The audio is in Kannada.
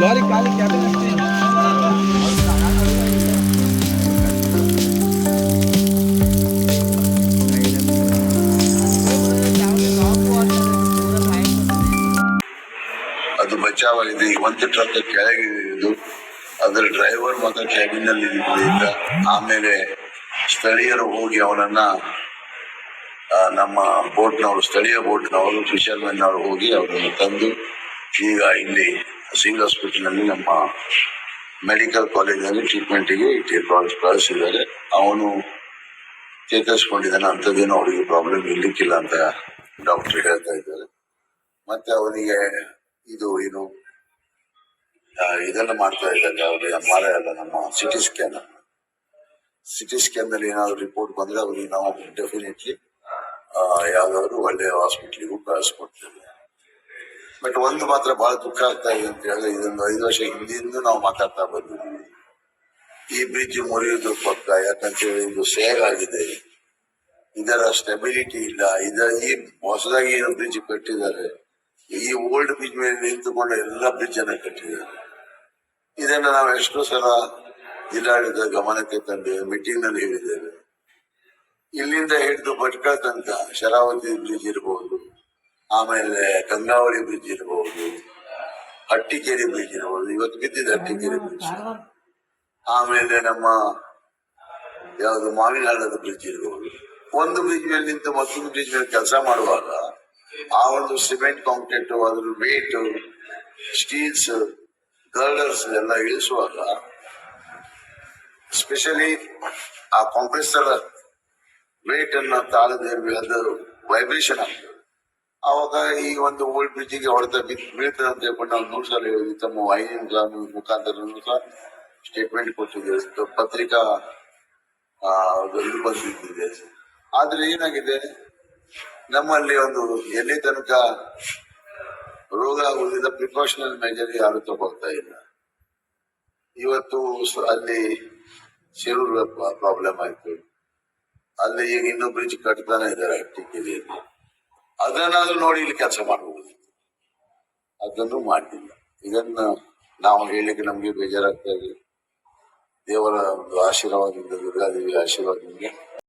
लॉरी काली क्या ಅದು ಬಚಾವಾಗಿದೆ ಒಂದು ಟ್ರಕ್ ಕೆಳಗೆ ಇದು ಅದರ ಡ್ರೈವರ್ ಮಾತ್ರ ಕ್ಯಾಬಿನ್ ಅಲ್ಲಿ ಆಮೇಲೆ ಸ್ಥಳೀಯರು ಹೋಗಿ ಅವನನ್ನ ನಮ್ಮ ಬೋಟ್ನವರು, ಸ್ಥಳೀಯ ಬೋಟ್ನವರು ಫಿಶರ್ಮೆನ್ ಅವರು ಹೋಗಿ ಅವರನ್ನು ತಂದು, ಈಗ ಇಲ್ಲಿ ಸಿವಿಲ್ ಹಾಸ್ಪಿಟಲ್ನಲ್ಲಿ ನಮ್ಮ ಮೆಡಿಕಲ್ ಕಾಲೇಜಲ್ಲಿ ಟ್ರೀಟ್ಮೆಂಟ್ಗೆ ಕಳಿಸಿದ್ದಾರೆ ಅವನು ಚೇತರಿಸ್ಕೊಂಡಿದ್ದಾನೆ ಅಂಥದ್ದೇನು ಅವರಿಗೆ ಪ್ರಾಬ್ಲಮ್ ಇರ್ಲಿಕ್ಕಿಲ್ಲ ಅಂತ ಡಾಕ್ಟರ್ ಹೇಳ್ತಾ ಇದ್ದಾರೆ. ಮತ್ತೆ ಅವನಿಗೆ ಇದು, ಏನು ಇದನ್ನ ಮಾಡ್ತಾ ಇದ್ದಾರೆ. ಅವ್ರಿಗೆ ಎಂ ಅಲ್ಲ, ನಮ್ಮ ಸಿಟಿ ಸ್ಕ್ಯಾನ್ ಸಿಟಿ ಸ್ಕ್ಯಾನ್ನಲ್ಲಿ ಏನಾದ್ರು ರಿಪೋರ್ಟ್ ಬಂದ್ರೆ ಅವ್ರಿಗೆ ನಾವು ಡೆಫಿನೆಟ್ಲಿ ಯಾವ್ದಾದ್ರು ಒಳ್ಳೆ ಹಾಸ್ಪಿಟ್ಲಿಗೂ ಕಳಿಸ್ಕೊಡ್ತೇವೆ ಬಟ್ ಒಂದು ಮಾತ್ರ ಬಹಳ ದುಃಖ ಆಗ್ತಾ ಇದೆ ಅಂತ ಹೇಳಿದ್ರೆ ಇದೊಂದು ಐದು ವರ್ಷ ಹಿಂದಿಂದ ನಾವು ಮಾತಾಡ್ತಾ ಬಂದಿದ್ದೀವಿ. ಈ ಬ್ರಿಡ್ಜ್ ಮುರಿಯೋದು ಪಕ್ಕ, ಯಾಕಂತ ಹೇಳಿ ಇದು ಸೇಗ್ ಆಗಿದೆ. ಇದರ ಸ್ಟೆಬಿಲಿಟಿ ಇಲ್ಲ. ಇದರ ಈ ಹೊಸದಾಗಿ ಏನು ಬ್ರಿಡ್ಜ್ ಕಟ್ಟಿದ್ದಾರೆ, ಈ ಓಲ್ಡ್ ಬ್ರಿಡ್ಜ್ ಮೇಲೆ ನಿಂತುಕೊಂಡು ಎಲ್ಲ ಬ್ರಿಡ್ಜ್ ಅನ್ನ ಕಟ್ಟಿದ್ದಾರೆ. ಇದನ್ನ ನಾವು ಎಷ್ಟೋ ಸಲ ಜಿಲ್ಲಾಡಳಿತ ಗಮನಕ್ಕೆ ತಂದೇವೆ ಮೀಟಿಂಗ್ನಲ್ಲಿ ಹೇಳಿದ್ದೇವೆ. ಇಲ್ಲಿಂದ ಹಿಡಿದು ಭಟ್ಕಳ ತನಕ ಶರಾವತಿ ಬ್ರಿಡ್ಜ್ ಇರಬಹುದು ಆಮೇಲೆ ಗಂಗಾವಳಿ ಬ್ರಿಡ್ಜ್ ಇರಬಹುದು ಹಟ್ಟಿಕೇರಿ ಬ್ರಿಡ್ಜ್ ಇರಬಹುದು ಇವತ್ತು ಬಿದ್ದಿದೆ ಹಟ್ಟಿಕೇರಿ ಬ್ರಿಡ್ಜ್. ಆಮೇಲೆ ನಮ್ಮ ಯಾವುದು ಮಾವಿನ ಹಾಡದ ಬ್ರಿಡ್ಜ್ ಇರಬಹುದು ಒಂದು ಬ್ರಿಡ್ಜ್ ಮೇಲೆ ನಿಂತು ಮತ್ತೊಂದು ಬ್ರಿಡ್ಜ್ ಮೇಲೆ ಕೆಲಸ ಮಾಡುವಾಗ, ಆ ಒಂದು ಸಿಮೆಂಟ್, ಕಾಂಕ್ರೀಟ್ ಅದ್ರ ವೇಟ್ ಸ್ಟೀಲ್ಸ್, ಗರ್ಡರ್ಸ್ ಎಲ್ಲ ಇಳಿಸುವಾಗ, ಸ್ಪೆಷಲಿ ಆ ಕಾಂಪ್ರೆಸರ್ ವೇಟ್ ಅನ್ನ ತಾಳದೆ ಅದು ವೈಬ್ರೇಷನ್ ಆಗ್ತದೆ. ಅವಾಗ ಈ ಒಂದು ಓಲ್ಡ್ ಬ್ರಿಡ್ಜಿಗೆ ಹೊಡೆತ ಬೀಳ್ತದೆ ಅಂತ ಹೇಳ್ಕೊಂಡು ನಾವು ನೂರು ಸಲ ಹೇಳಿದ್ವಿ. ತಮ್ಮ ವಾಹಿನಿಗಳ ಮುಖಾಂತರ ಸ್ಟೇಟ್ಮೆಂಟ್ ಕೊಟ್ಟಿದೆ ಪತ್ರಿಕಾ ಬಂದಿದೆ ಆದ್ರೆ ಏನಾಗಿದೆ? ನಮ್ಮಲ್ಲಿ ಒಂದು ಎಲ್ಲಿ ತನಕ ರೋಗ ಉಳಿದ ಪ್ರಿಕಾಷನಲ್ ಮೆಜರ್ ಯಾರು ತಗೊಳ್ತಾ ಇಲ್ಲ. ಇವತ್ತು ಅಲ್ಲಿ ಶಿರೂರ್ ಪ್ರಾಬ್ಲಮ್ ಆಯ್ತು. ಅಲ್ಲಿ ಈಗ ಇನ್ನೂ ಬ್ರಿಡ್ಜ್ ಕಟ್ತಾನೆ ಇದ್ದಾರೆ ಟಿಕ್ಕಿರಿಯಲ್ಲಿ ಅದನ್ನಾದ್ರೂ ನೋಡಿ ಇಲ್ಲಿ ಕೆಲಸ ಮಾಡಬಹುದು ಅದನ್ನು ಮಾಡಲಿಲ್ಲ ಇದನ್ನ ನಾವು ಹೇಳಲಿಕ್ಕೆ ನಮ್ಗೆ ಬೇಜಾರಾಗ್ತಾ ಇದೆ. ದೇವರ ಒಂದು ಆಶೀರ್ವಾದದಿಂದ ದುರ್ಗಾದೇವಿ ಆಶೀರ್ವಾದದಿಂದ.